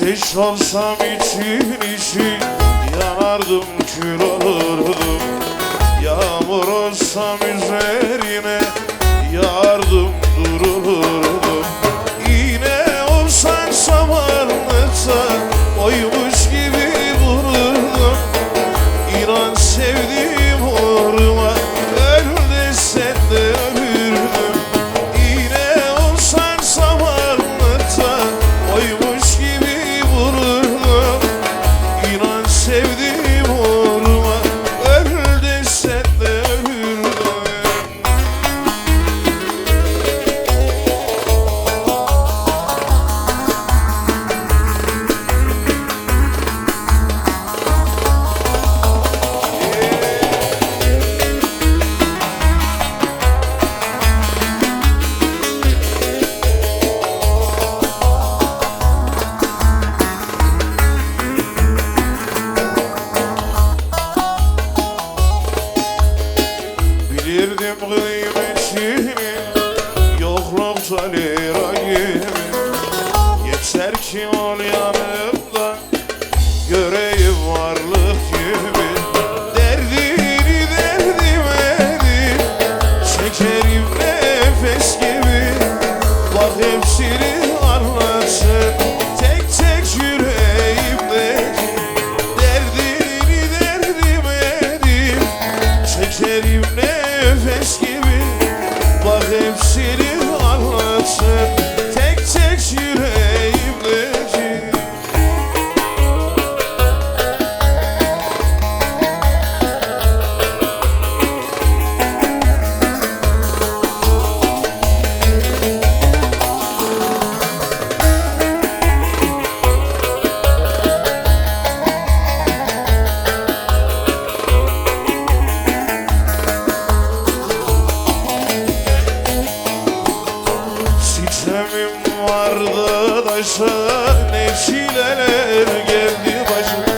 Ateş olsam için için yanardım kül olurdum Yağmur olsam üzerine Kıymetini Yoklukta lira gibi Yeter ki ol yanımda. Göreyim varlık gibi. Derdini derdim edip Çekerim nefes gibi. Bak hepsini anlatsın. Tek tek yüreğimdeki Derdini derdim edip Çekerim Sitemim vardı ne çileler geldi başım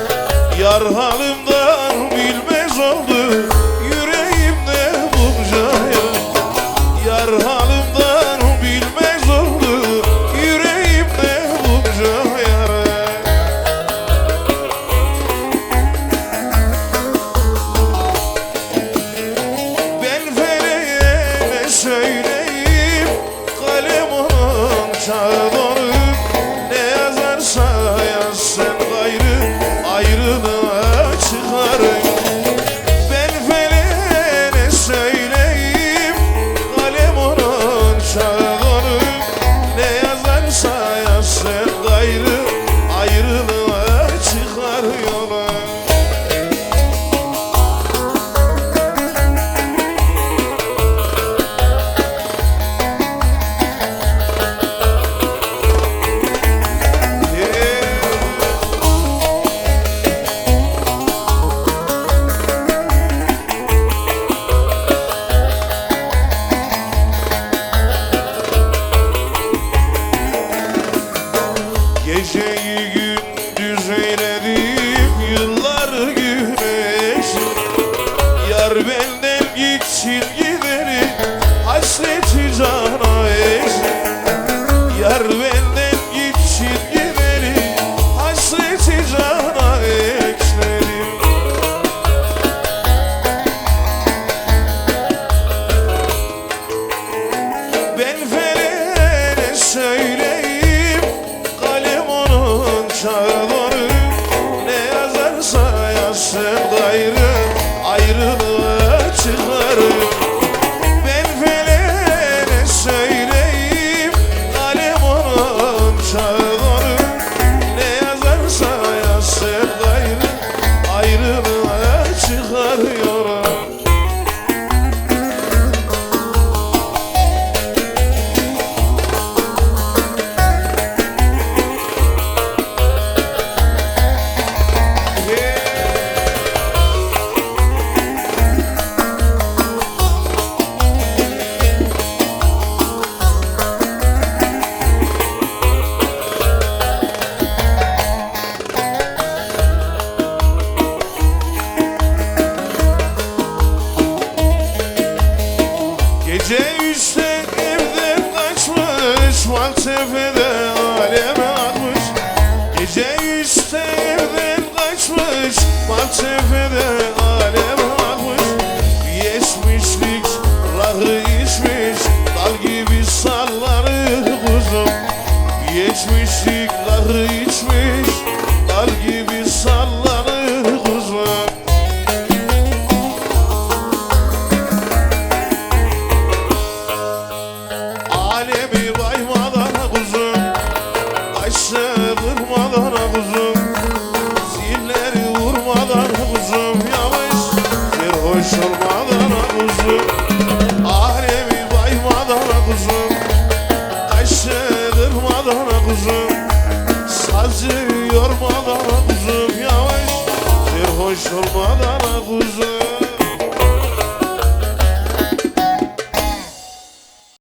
gideri hasreti cana eş. Yar benden gitsin gideri hasreti cana eklerim Ben feleğe söyleyeyim Kalem onun çağları. Ne yazarsa yazsın gayrı Gece üçte evden kaçmış Maltepe'de aleme atmış. Gece üçte evden kaçmış Maltepe'de kuzum Zilleri vurmadan kuzum Yavaş Serhoş olmadan kuzum Alemi baymadan kuzum Ayşe durmadan kuzum Sazı yormadan kuzum Yavaş Serhoş olmadan kuzum